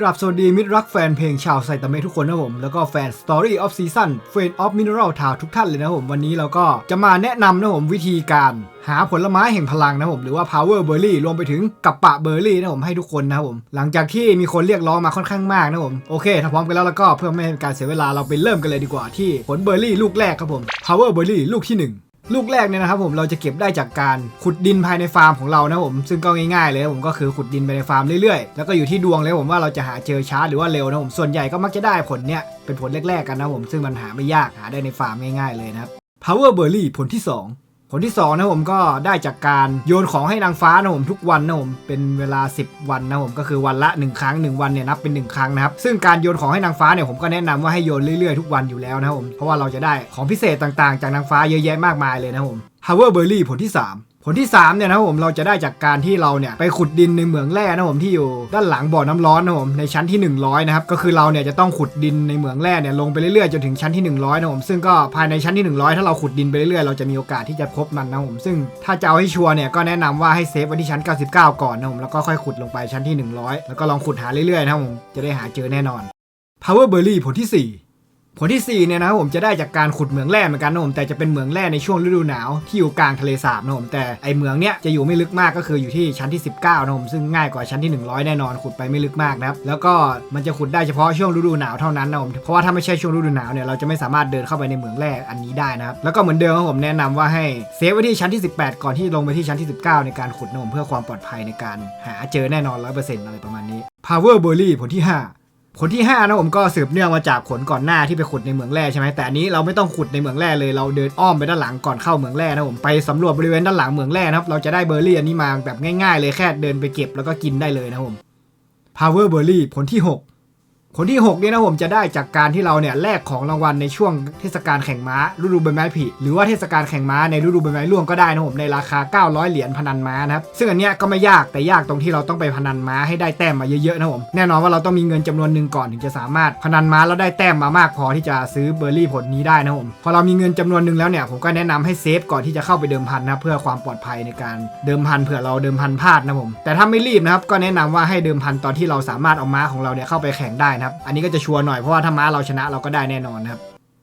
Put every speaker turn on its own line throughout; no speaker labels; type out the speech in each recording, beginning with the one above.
กราบสวัสดีมิตรรักแฟนเพลงชาวไซตามะทุกคนนะผม แล้วก็แฟน Story of Season f r i e n d of Mineral t o w ทุกท่านเลยนะผม วันนี้เราก็จะมาแนะนำนะผมวิธีการหาผลไม้แห่งพลังนะผมหรือว่า Power Berry รวมไปถึงกับปะเบอร์รี่นะผมให้ทุกคนนะผม หลังจากที่มีคนเรียกร้องมาค่อนข้างมากนะผม โอเคถ้าพร้อมกันแล้วแล้วก็เพื่อไม่ให้เป็นการเสียเวลาเราไปเริ่มกันเลยดีกว่าที่ผลเบอร์รี่ลูกแรกครับผม Power Berry ลูกที่หนึ่ง ลูกแรกเนี่ยนะครับผมเราจะเก็บได้จากการขุดดินภายในฟาร์มของเรานะผมซึ่งก็ง่ายๆเลยผมก็คือขุดดินไปในฟาร์มเรื่อยๆ แล้วก็อยู่ที่ดวงเลยผมว่าเราจะหาเจอช้าหรือว่าเร็วนะผมส่วนใหญ่ก็มักจะได้ผลเนี่ยเป็นผลแรกๆกันนะผมซึ่งมันหาไม่ยากหาได้ในฟาร์มง่ายๆเลยนะครับ Power Berry ผลที่ 2 ผลที่2นะผมก็ได้จากการโยนของให้นางฟ้านะผมทุกวันนะผมเป็นเวลา 10 วันนะผมก็คือวันละ 1 ครั้ง 1 วันเนี่ยนับเป็น 1 ครั้งนะครับซึ่งการโยนของให้นางฟ้าเนี่ยผมก็แนะนำว่าให้โยนเรื่อยๆทุกวันอยู่แล้วนะผมเพราะว่าเราจะได้ของพิเศษต่างๆ จากนางฟ้าเยอะแยะมากมายเลยนะครับผม Power Berry ผลที่ 3 ผลที่3เนี่ยนะครับผมเราจะได้จากการที่เราเนี่ยไปขุดดินในเหมืองแร่นะครับผมที่อยู่ด้านหลังบ่อน้ำร้อนนะครับผมในชั้นที่ 100นะครับก็คือเราเนี่ยจะต้องขุดดินในเหมืองแร่เนี่ยลงไปเรื่อยๆจนถึงชั้นที่ 100นะครับผมซึ่งก็ภายในชั้นที่ 100 ถ้าเราขุดดินไปเรื่อยๆเราจะมีโอกาสที่จะพบมันนะครับผมซึ่งถ้าจะเอาให้ชัวร์เนี่ยก็แนะนำว่าให้เซฟไว้ที่ชั้น 99 ก่อนนะครับผมแล้วก็ค่อยขุดลงไปชั้นที่ 100 แล้วก็ลองขุดหาเรื่อยๆนะครับผมจะได้หาเจอแน่นอน Power Berry ผลที่ 4 ผลที่4เนี่ยนะผมจะได้จากการขุดเหมืองแร่เหมือนกันนะผมแต่จะเป็นเหมืองแร่ในช่วงฤดูหนาวที่อยู่กลางทะเลสาบนะผมแต่ไอเหมืองเนี้ยจะอยู่ไม่ลึกมากก็คืออยู่ที่ชั้นที่ 19นะผมซึ่งง่ายกว่าชั้นที่ 100 แน่นอนขุดไปไม่ลึกมากนะครับแล้วก็มันจะขุดได้เฉพาะช่วงฤดูหนาวเท่านั้นนะผมเพราะว่าถ้าไม่ใช่ช่วงฤดูหนาวเนี่ยเราจะไม่สามารถเดินเข้าไปในเหมืองแร่อันนี้ได้นะครับแล้วก็เหมือนเดิมครับผมแนะนำว่าให้เซฟไว้ที่ชั้นที่ 18 ก่อนที่ลงไปที่ชั้นที่ 19 ในการขุดนะผมเพื่อความปลอดภัยในการหาเจอแน่นอน100%อะไรประมาณนี้ Power Berry ผลที่ 5 ผลที่5นะผมก็สืบเนื่องมาจากผลก่อนหน้าที่ไปขุดในเหมืองแร่ใช่ไหมแต่อันนี้เราไม่ต้องขุดในเหมืองแร่เลยเราเดินอ้อมไปด้านหลังก่อนเข้าเหมืองแร่นะผมไปสำรวจบริเวณด้านหลังเหมืองแร่นะครับเราจะได้เบอร์รี่อันนี้มาแบบง่ายๆ เลยแค่เดินไปเก็บแล้วก็กินได้เลยนะผม Power Berry ผลที่ 6 ผลที่ 6 เนี่ยนะผมจะได้จากการที่เราเนี่ยแลกของรางวัลในช่วงเทศกาลแข่งม้าฤดูใบไม้ผลิหรือว่าเทศกาลแข่งม้าในฤดูใบไม้ร่วงก็ได้นะผมในราคา 900 เหรียญพนันม้านะครับซึ่งอันเนี้ยก็ไม่ยากแต่ยากตรงที่เราต้องไปพนันม้าให้ได้แต้มมาเยอะๆนะผมแน่นอนว่าเราต้องมีเงินจำนวนหนึ่งก่อนถึงจะสามารถพนันม้าแล้วได้แต้มมามากพอที่จะซื้อเบอร์รี่ผลนี้ได้นะผมพอเรามีเงินจำนวนหนึ่งแล้วเนี่ยผมก็แนะนำให้เซฟก่อนที่จะเข้าไปเดิมพันนะเพื่อความปลอดภัยในการเดิมพันเผื่อเราเดิมพันพลาดนะผมแต่ถ้าไม่รีบนะครับก็แนะนำว่าให้เดิมพันตอนที่เราสามารถเอาม้าของเราเนี่ยเข้าไปแข่งได้นะครับ อันนี้ก็จะชัวร์หน่อยเพราะว่าถ้าม้าเราชนะเราก็ได้แน่นอนนะครับ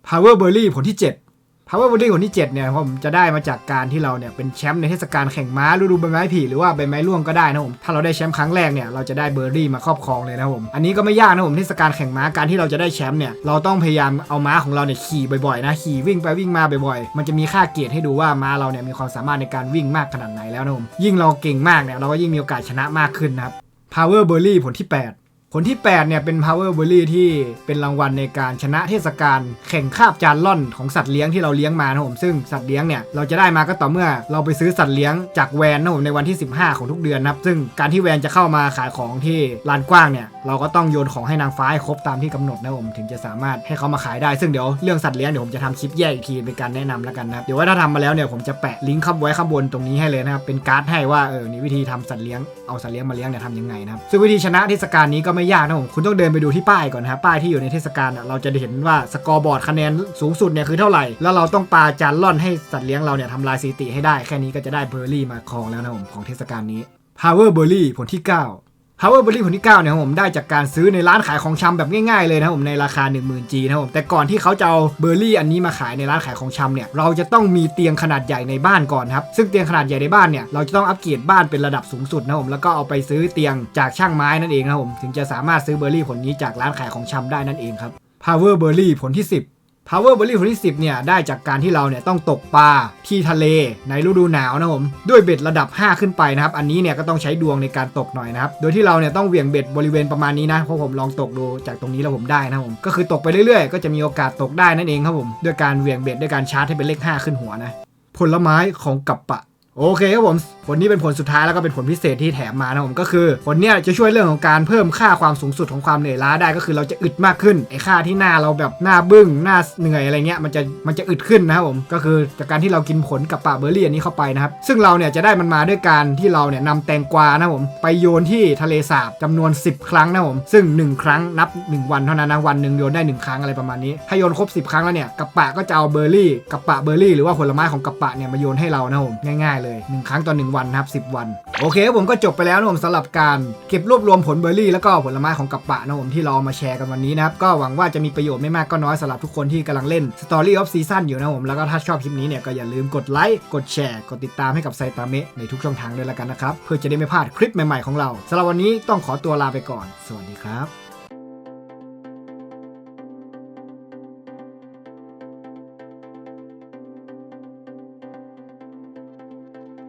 Power Berry ผลที่ 7 Power Berry ผลที่ 7 เนี่ยผมจะได้มาจากการที่เราเนี่ยเป็นแชมป์ในเทศกาลแข่งม้าฤดูใบไม้ผลิหรือว่าใบไม้ร่วงก็ได้นะผมถ้าเราได้แชมป์ครั้งแรกเนี่ยเราจะได้เบอร์รี่มาครอบครองเลยนะผมอันนี้ก็ไม่ยากนะผมเทศกาลแข่งม้าการที่เราจะได้แชมป์เนี่ยเราต้องพยายามเอาม้าของเราเนี่ยขี่บ่อยๆนะขี่วิ่งไปวิ่งมาบ่อยๆ มันจะมีค่าเกียรติให้ดูว่าม้าเราเนี่ยมีความสามารถในการวิ่งมากขนาดไหนแล้วนะผมยิ่งเราเก่งมากเนี่ยเราก็ยิ่งมีโอกาสชนะมากขึ้นนะครับ Power Berry ผลที่ 8 ผลที่ 8 เนี่ยเป็น Power Berry ที่เป็นรางวัลในการชนะเทศกาลแข่งคาบจานล่อนของสัตว์เลี้ยงที่เราเลี้ยงมานะผมซึ่งสัตว์เลี้ยงเนี่ยเราจะได้มาก็ต่อเมื่อเราไปซื้อสัตว์เลี้ยงจากแวนนะผมในวันที่ 15 ของทุกเดือนนะครับซึ่งการที่แวนจะเข้ามาขายของที่ลานกว้างเนี่ยเราก็ต้องโยนของให้นางฟ้าให้ครบตามที่กำหนดนะผมถึงจะสามารถให้เขามาขายได้ซึ่งเดี๋ยวเรื่องสัตว์เลี้ยงเดี๋ยวผมจะทำคลิปแยกอีกทีเป็นการแนะนำแล้วกันนะเดี๋ยวว่าถ้าทำมาแล้วเนี่ยผมจะแปะลิงก์ข้างไว้ข้างบนตรงนี้ให้เลยนะครับเป็นการ์ดให้ว่าเออนี่วิธีทำสัตว์เลี้ยงเอาสัตว์เลี้ยงมาเลี้ยงเนี่ยทำยังไงนะครับซึ่งวิธีชนะเทศกาลนี้ก็ไม่ยากนะผมคุณต้องเดินไปดูที่ป้ายก่อนนะครับป้ายที่อยู่ในเทศกาลเราจะเห็นว่าสกอร์บอร์ดคะแนนสูงสุดเนี่ยคือเท่าไหร่ แล้วเราต้องปาจานล่อนให้สัตว์เลี้ยงเราเนี่ยทำลายสถิติให้ได้แค่นี้ก็จะได้เบอร์รี่มาครองแล้วนะผมของเทศกาลนี้ Power Berry ผลที่ 9 Power Berry ผลที่9เนี่ยผมได้จากการซื้อในร้านขายของชำแบบง่ายๆเลยนะครับผมในราคา 10,000 G นะครับผมแต่ก่อนที่เขาจะเอาเบอร์รี่อันนี้มาขายในร้านขายของชำเนี่ยเราจะต้องมีเตียงขนาดใหญ่ในบ้านก่อนครับซึ่งเตียงขนาดใหญ่ในบ้านเนี่ยเราจะต้องอัปเกรดบ้านเป็นระดับสูงสุดนะครับผมแล้วก็เอาไปซื้อเตียงจากช่างไม้นั่นเองนะครับผมถึงจะสามารถซื้อเบอร์รี่ผลนี้จากร้านขายของชำได้นั่นเองครับ Power Berry ผลที่ 10 Power Berry ผลที่10เนี่ยได้จากการที่เราเนี่ยต้องตกปลาที่ทะเลในฤดูหนาวนะผมด้วยเบ็ดระดับ 5 ขึ้นไปนะครับ อันนี้เนี่ยก็ต้องใช้ดวงในการตกหน่อยนะครับ โดยที่เราเนี่ยต้องเหวี่ยงเบ็ดบริเวณประมาณนี้นะเพราะผมลองตกดูจากตรงนี้แล้วผมได้นะผมก็คือตกไปเรื่อยๆ ก็จะมีโอกาสตกได้นั่นเองครับผมด้วยการเหวี่ยงเบ็ดด้วยการชาร์จให้เป็นเลข 5 ขึ้นหัวนะผลไม้ของกัปปะ โอเคครับผมผลนี้เป็นผลสุดท้ายแล้วก็เป็นผลพิเศษที่แถมมานะผมก็คือผลเนี้ยจะช่วยเรื่องของการเพิ่มค่าความสูงสุดของความเหนื่อยล้าได้ก็คือเราจะอึดมากขึ้นไอ้ค่าที่หน้าเราแบบหน้าบึ้งหน้าเหนื่อยอะไรเงี้ยมันจะมันจะอึดขึ้นนะครับผมก็คือจากการที่เรากินผลกับปะเบอร์รี่อันนี้เข้าไปนะครับซึ่งเราเนี่ยจะได้มันมาด้วยการที่เราเนี่ยนำแตงกวานะครับผมไปโยนที่ทะเลสาบจำนวน 10 ครั้งนะครับผมซึ่ง 1 ครั้งนับ 1 วันเท่านั้นนะวันหนึ่งโยนได้ 1 ครั้งอะไรประมาณนี้ถ้าโยนครบ 10 ครั้งแล้วเนี่ยกับปะก็จะเอาเบอร์รี่กับปะเบอร์รี่หรือว่าผลไม้ของกับปะเนี่ยมาโยนให้เรานะผมง่ายๆเลยเลย 1 ครั้งต่อ 1 วันนะครับ10 วัน โอเคครับผมก็จบไปแล้วนะผมสำหรับการเก็บรวบรวมผลเบอร์รี่แล้วก็ผลไม้ของกัปปะนะผมที่เราเอามาแชร์กันวันนี้นะครับก็หวังว่าจะมีประโยชน์ไม่มากก็น้อยสำหรับทุกคนที่กำลังเล่น Story of Season อยู่นะผมแล้วก็ถ้าชอบคลิปนี้เนี่ยก็อย่าลืมกดไลค์กดแชร์กดติดตามให้กับไซตามเมะในทุกช่องทางด้วยแล้วกันนะครับเพื่อจะได้ไม่พลาดคลิปใหม่ๆของเราสำหรับวันนี้ต้องขอตัวลาไปก่อน สวัสดีครับ